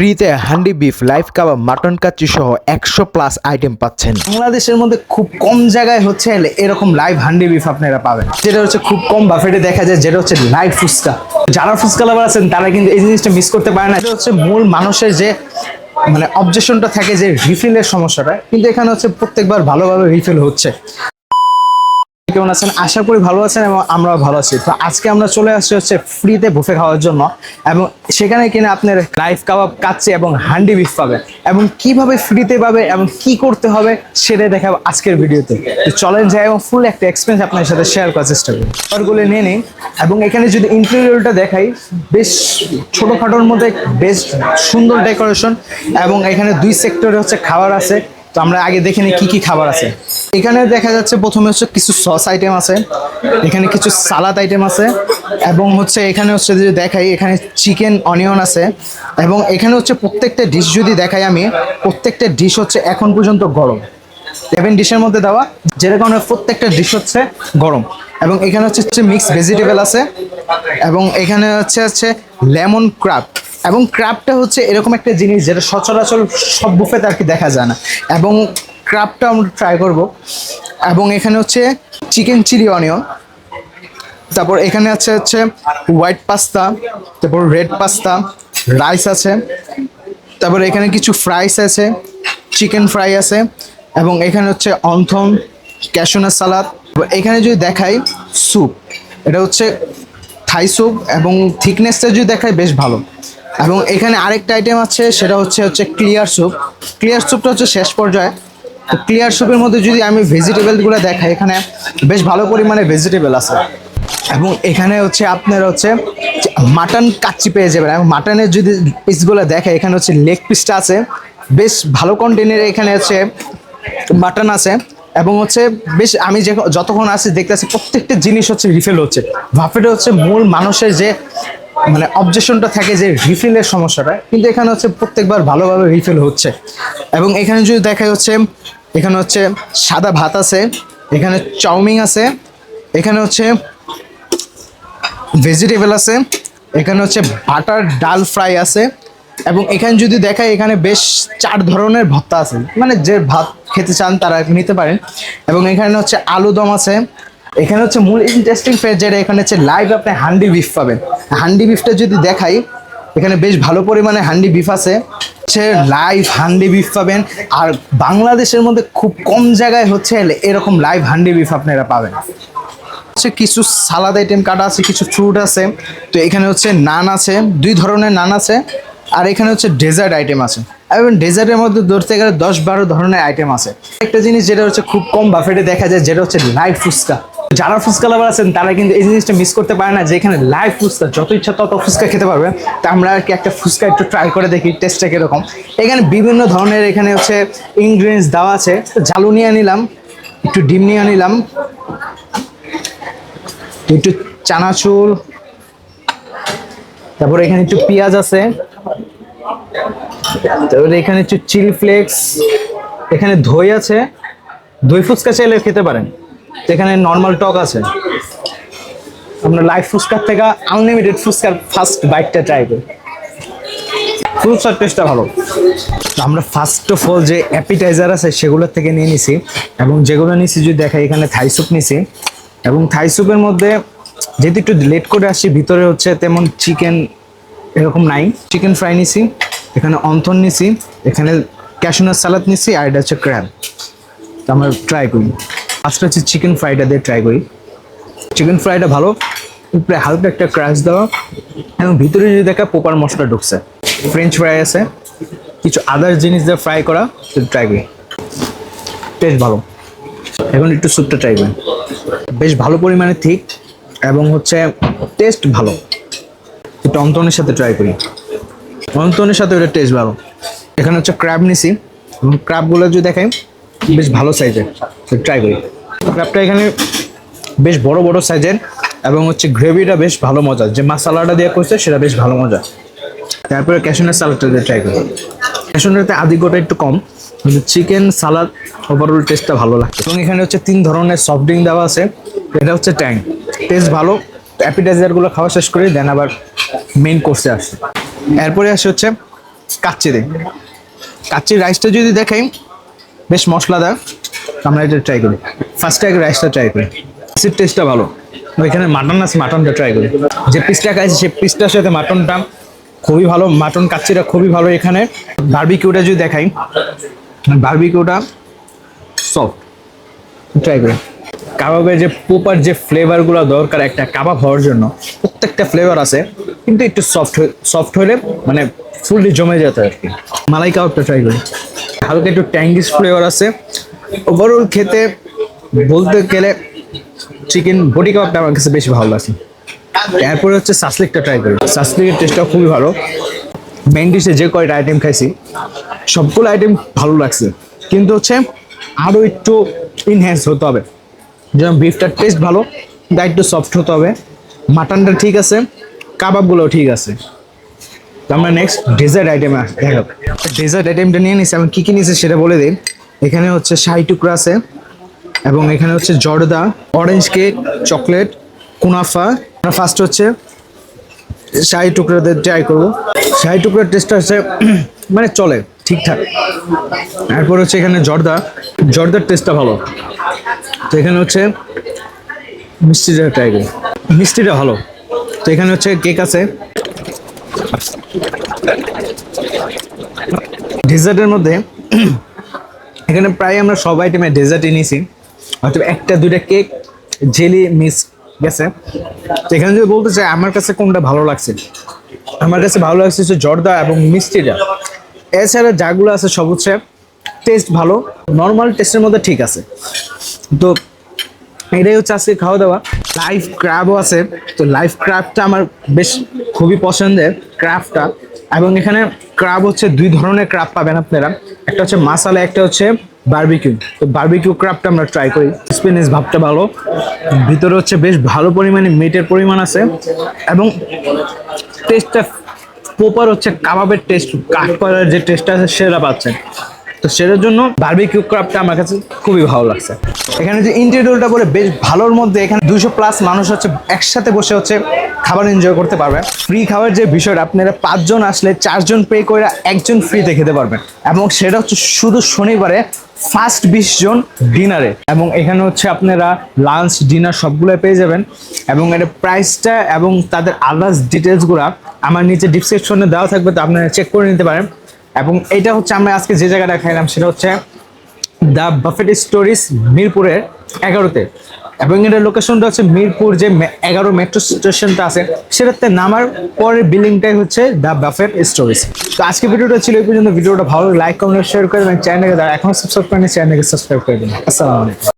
ফ্রিতে handi, beef live kebab, mutton kacchi সহ একশো প্লাস আইটেম পাচ্ছেন। বাংলাদেশের মধ্যে খুব কম জায়গায় হচ্ছে এরকম লাইভ হান্ডি, বিফ আপনারা পাবেন। যেটা হচ্ছে খুব কম বাফেটে দেখা যায়, যেটা হচ্ছে লাইভ ফুচকা। যারা ফুচকা লাভার আছেন, তারা কিন্তু এই জিনিসটা মিস করতে পারে না। এটা হচ্ছে মূল মানুষের যে মানে অবজেকশনটা থাকে যে রিফিলের সমস্যাটা। কিন্তু এখানে হচ্ছে প্রত্যেকবার ভালোভাবে রিফিল হচ্ছে। কেমন আছেন? আশা করি ভালো আছেন এবং আমরাও ভালো আছি। তো আজকে আমরা চলে আসছি হচ্ছে ফ্রিতে বুফে খাওয়ার জন্য এবং সেখানে কিনা আপনার লাইফ কাবাব কাচ্চি এবং হান্ডি বিফ পাবেন এবং কীভাবে ফ্রিতে পাবে এবং কি করতে হবে সেটাই দেখাবো আজকের ভিডিওতে। তো চলেন যাই এবং ফুল একটা এক্সপিরিয়েন্স আপনার সাথে শেয়ার করার চেষ্টা করি। খাবারগুলো নিয়ে নিই এবং এখানে যদি ইন্টেরিয়রটা দেখাই, বেশ ছোটোখাটোর মধ্যে বেশ সুন্দর ডেকোরেশন এবং এখানে দুই সেক্টরে হচ্ছে খাবার আছে। তো আমরা আগে দেখে নিই কী কি খাবার আছে। এখানে দেখা যাচ্ছে প্রথমে হচ্ছে কিছু সস আইটেম আছে, এখানে কিছু সালাদ আইটেম আছে, এবং হচ্ছে এখানে হচ্ছে যদি দেখাই, এখানে চিকেন অনিয়ন আছে, এবং এখানে হচ্ছে প্রত্যেকটা ডিশ যদি দেখাই আমি, প্রত্যেকটা ডিশ হচ্ছে এখন পর্যন্ত গরম। সেভেন ডিশের মধ্যে দেওয়া, যেরকম কারণে প্রত্যেকটা ডিশ হচ্ছে গরম। এবং এখানে হচ্ছে হচ্ছে মিক্স ভেজিটেবল আছে, এবং এখানে হচ্ছে হচ্ছে লেমন ক্রাব এবং ক্রাবটা হচ্ছে এরকম একটা জিনিস যেটা সচরাচর সব বুফেতে আর কি দেখা যায় না। এবং ক্রাবটা আমরা ট্রাই করব। এবং এখানে হচ্ছে চিকেন চিলি অনিয়ন তারপর এখানে আছে হচ্ছে হোয়াইট পাস্তা তারপর রেড পাস্তা রাইস আছে, তারপর এখানে কিছু ফ্রাইস আছে চিকেন ফ্রাই আছে, এবং এখানে হচ্ছে অন্থন ক্যাশোনা সালাদ এখানে যদি দেখাই স্যুপ এটা হচ্ছে থাই স্যুপ এবং থিকনেসটা যদি দেখাই বেশ ভালো। এবং এখানে আরেকটা আইটেম আছে, সেটা হচ্ছে হচ্ছে ক্লিয়ার স্যুপ ক্লিয়ার স্যুপটা হচ্ছে শেষ পর্যায়ে। তো ক্লিয়ার স্যুপের মধ্যে যদি আমি ভেজিটেবলগুলো দেখাই, এখানে বেশ ভালো পরিমাণে ভেজিটেবল আছে। এবং এখানে হচ্ছে আপনার হচ্ছে মাটন কাচ্চি পেয়ে যাবেন। এবং মাটনের যদি পিসগুলো দেখে এখানে হচ্ছে লেগ পিসটা আছে। বেশ ভালো কন্টেনের এখানে হচ্ছে মাটন আছে। এবং হচ্ছে বেশ আমি যে যতক্ষণ আছি দেখতেছি প্রত্যেকটা জিনিস হচ্ছে রিফিল হচ্ছে। ভাফেটে হচ্ছে মূল মানুষের যে মানে অবজেকশনটা থাকে যে রিফিলের সমস্যাটা, কিন্তু এখানে হচ্ছে প্রত্যেকবার ভালোভাবে রিফিল হচ্ছে। এবং এখানে যদি দেখা হচ্ছে এখানে হচ্ছে সাদা ভাত আছে, এখানে চাউমিন আছে, এখানে হচ্ছে ভেজিটেবল আছে, এখানে হচ্ছে বাটার ডাল ফ্রাই আছে, এবং এখানে যদি দেখায় এখানে বেশ চার ধরনের ভর্তা আছে। মানে যে ভাত খেতে চান তারা নিতে পারেন। এবং এখানে হচ্ছে আলু দম আছে, এখানে হচ্ছে মূল ইন্টারেস্টিং ফেজ যেটা, এখানে হচ্ছে লাইভ আপনি হান্ডি বিফ পাবেন। হান্ডি বিফটা যদি দেখাই এখানে বেশ ভালো পরিমাণে হান্ডি বিফ আছে। হচ্ছে লাইভ হান্ডি বিফ পাবেন। আর বাংলাদেশের মধ্যে খুব কম জায়গায় হচ্ছে এরকম লাইভ হান্ডি বিফ আপনারা পাবেন। হচ্ছে কিছু সালাদ আইটেম কাটা আছে, কিছু ফ্রুট আছে। তো এখানে হচ্ছে নান আছে, দুই ধরনের নান আছে। আর এখানে হচ্ছে ডেজার্ট আইটেম আছে। এবং ডেজার্টের মধ্যে ধরতে গেলে দশ বারো ধরনের আইটেম আছে। একটা জিনিস যেটা হচ্ছে খুব কম বাফেটে দেখা যায়, যেটা হচ্ছে লাইভ ফুচকা। যারা ফুচকা লাভার আছেন, তারা কিন্তু এই জিনিসটা মিস করতে পারে না যে এখানে লাইভ ফুচকা, যত ইচ্ছা তত ফুচকা খেতে পারবে। তা আমরা আর কি একটা ফুচকা একটু ট্রাই করে দেখি টেস্টটা কীরকম এখানে বিভিন্ন ধরনের এখানে হচ্ছে ইনগ্রিডিয়েন্টস দেওয়া আছে। জালু নিয়ে নিলাম, একটু ডিম নিয়ে নিলাম, একটু চানাচুর, তারপরে এখানে একটু পেঁয়াজ আছে, তারপরে এখানে একটু চিলি ফ্লেক্স এখানে দই আছে। দই ফুচকা চাইলে খেতে পারেন। এখানে নর্মাল টক আছে। আপনার লাইফ ফুচকার থেকে আনলিমিটেড ফুচকার ফার্স্ট বাইকটা ট্রাই করি ফুচকার টেস্টটা ভালো। আমরা ফার্স্ট অফ অল যে অ্যাপিটাইজার আছে সেগুলোর থেকে নিয়ে নিছি এবং যেগুলো নিছি যদি দেখাই, এখানে থাই স্যুপ নিছি। এবং থাই স্যুপের মধ্যে যেহেতু একটু লেট করে আসছি, ভিতরে হচ্ছে তেমন চিকেন এরকম নাই। চিকেন ফ্রাই নিছি, এখানে অন্থন নিছি, এখানে ক্যাশনার সালাদ নিছি, আর এটা হচ্ছে ক্র্যাব তো আমরা ট্রাই করি ফার্স্ট হচ্ছে চিকেন ফ্রাইটা দিয়ে ট্রাই করি। চিকেন ফ্রাইটা ভালো, উপরে হালকা একটা ক্র্যাশ দেওয়া এবং ভিতরে যদি দেখা পোপার মশলা ঢুকছে। ফ্রেঞ্চ ফ্রাই আছে। কিছু আদার জিনিস দিয়ে ফ্রাই করা ট্রাই করি। টেস্ট ভালো। এখন একটু স্যুপটা ট্রাই করি। বেশ ভালো পরিমাণে ঠিক এবং হচ্ছে টেস্ট ভালো। একটু অন্তনের সাথে ট্রাই করি। অন্তনের সাথে ওটা টেস্ট ভালো। এখানে হচ্ছে ক্র্যাব নিছি। এবং ক্র্যাবগুলো যদি দেখাই, বেশ ভালো সাইজের ট্রাই করি। ক্র্যাবটা এখানে বেশ বড় বড় সাইজের এবং হচ্ছে গ্রেভিটা বেশ ভালো মজা। যে মশলাটা দিয়ে করছে, সেটা বেশ ভালো মজা। তারপরে ক্যাশনের সালাডটা দিয়ে ট্রাই করি ক্যাশনারতে আদিকটা একটু কম, কিন্তু চিকেন সালাদ ওভারঅল টেস্টটা ভালো লাগছে। এবং এখানে হচ্ছে তিন ধরনের সফট ড্রিঙ্ক দেওয়া আছে। এটা হচ্ছে ট্যাং টেস্ট ভালো অ্যাপিটাইজারগুলো খাওয়া শেষ করে দেন আবার মেন কোর্সে আসছে এরপরে আসে হচ্ছে কাচ্চি কাচ্চির রাইসটা যদি দেখাই বেশ মশলাদার। আমরা এটা ট্রাই করি। ফার্স্ট আগে রাইসটা ট্রাই করি। রাইসের টেস্টটা ভালো। ওইখানে মাটন আছে মাটনটা ট্রাই করি। যে পিসটা খাইছি, সেই পিসটার সাথে মাটনটা খুবই ভালো। মাটন কাচ্চিটা খুবই ভালো এখানে। বারবিকিউটা যদি দেখাই বারবিকিউটা সফট ট্রাই করি। কাবাবের যে প্রপার যে ফ্লেভারগুলো দরকার একটা কাবাব হওয়ার জন্য, প্রত্যেকটা ফ্লেভার আছে, কিন্তু একটু সফট সফট হলে মানে ফুললি জমে যেত আর কি। মালাই কাবাবটা ট্রাই করি। হালকা একটু ট্যাঙ্গিস ফ্লেভার আছে। ওভারঅল খেতে বলতে গেলে চিকেন বডি কাবাবটা আমার কাছে বেশি ভালো লাগছে। এরপরে হচ্ছে সাসলিকটা ট্রাই করি সাসলিকের টেস্টটা খুবই ভালো। মেন ডিশে যে কয়টা আইটেম খাইছি, সবগুলো আইটেম ভালো লাগছে। কিন্তু হচ্ছে আরও একটু ইনহ্যান্স হতে হবে। যেমন বিফটার টেস্ট ভালো দা একটু সফট হতে হবে। মাটনটা ঠিক আছে কাবাবগুলো ঠিক আছে। তো আমরা নেক্সট ডেজার্ট আইটেম দেখো ডেজার্ট আইটেমটা নিয়ে নিছি আমি কী কী নিয়েছি সেটা বলে দিই। এখানে হচ্ছে শাহি টুকরা আছে এবং এখানে হচ্ছে জর্দা orange cake chocolate kunafa. First হচ্ছে শাহি টুকরাতে ট্রাই করব। শাহি টুকরার টেস্টটা হচ্ছে মানে চলে, ঠিকঠাক। এরপর হচ্ছে এখানে জর্দা। জর্দার টেস্টটা ভালো। তো এখানে হচ্ছে মিষ্টিটা ট্রাই করি মিষ্টিটা ভালো। তো এখানে হচ্ছে কেক আছে। ডেজার্টের মধ্যে এখানে প্রায় আমরা সব আইটেমে ডেজার্টই নিয়েছি হয়তো একটা, দুইটা কেক জেলি মিস গেছে তো এখানে যদি বলতে চাই, আমার কাছে কোনটা ভালো লাগছে? আমার কাছে ভালো লাগছে হচ্ছে জর্দা এবং মিষ্টিটা। এছাড়া যাগুলো আছে সব হচ্ছে টেস্ট ভালো নর্মাল টেস্টের মধ্যে ঠিক আছে। তো এটাই হচ্ছে আজকে খাওয়া দাওয়া লাইভ ক্র্যাবও আছে। তো লাইভ ক্র্যাবটা আমার বেশ খুবই পছন্দের ক্র্যাবটা এবং এখানে ক্র্যাব হচ্ছে দুই ধরনের ক্রাব পাবেন আপনারা। একটা হচ্ছে মাসালা একটা হচ্ছে বার্বিকিউ তো বার্বিকিউ ক্রাবটা আমরা ট্রাই করি। স্পিনিশ ভাবটা ভালো। ভিতরে হচ্ছে বেশ ভালো পরিমাণে মিটের পরিমাণ আছে। এবং টেস্টটা প্রপার হচ্ছে কাবাবের টেস্ট কাঠ করার যে টেস্টটা আছে সেটা পাচ্ছেন। তো সেটার জন্য বার্বিকিউ ক্রাবটা আমার কাছে খুবই ভালো লাগছে। এখানে যে ইন্টেরিয়রটা বলে বেশ ভালোর মধ্যে এখানে দুশো প্লাস মানুষ হচ্ছে একসাথে বসে হচ্ছে খাবার এনজয় করতে পারবেন। ফ্রি খাবার যে বিষয়টা, আপনারা পাঁচজন আসলে চারজন পে করে একজন ফ্রিতে খেতে পারবেন। এবং সেটা হচ্ছে শুধু শনিবারে ফার্স্ট বিশ জন ডিনারে এবং এখানে হচ্ছে আপনারা লাঞ্চ ডিনার সবগুলো পেয়ে যাবেন। এবং এর প্রাইসটা এবং তাদের আদার্স ডিটেলসগুলো আমার নিচে ডিসক্রিপশনে দেওয়া থাকবে, তো আপনারা চেক করে নিতে পারেন। এবং এটা হচ্ছে আমরা আজকে যে জায়গাটা খাইলাম, সেটা হচ্ছে দ্য বাফেট স্টোরিজ মিরপুরের এগারোতে। এবং এটার লোকেশনটা হচ্ছে মিরপুর যে এগারো মেট্রো স্টেশনটা আছে, সেটাতে নামার পরের বিল্ডিংটাই হচ্ছে দ্য বাফেট স্টোরিজ তো আজকে ভিডিওটা ছিল এই পর্যন্ত। ভিডিওটা ভালো লাইক কমেন্ট শেয়ার করে এবং চ্যানেলকে এখন সাবস্ক্রাইব করেন চ্যানেলকে সাবস্ক্রাইব করে দিন আসসালামু আলাইকুম।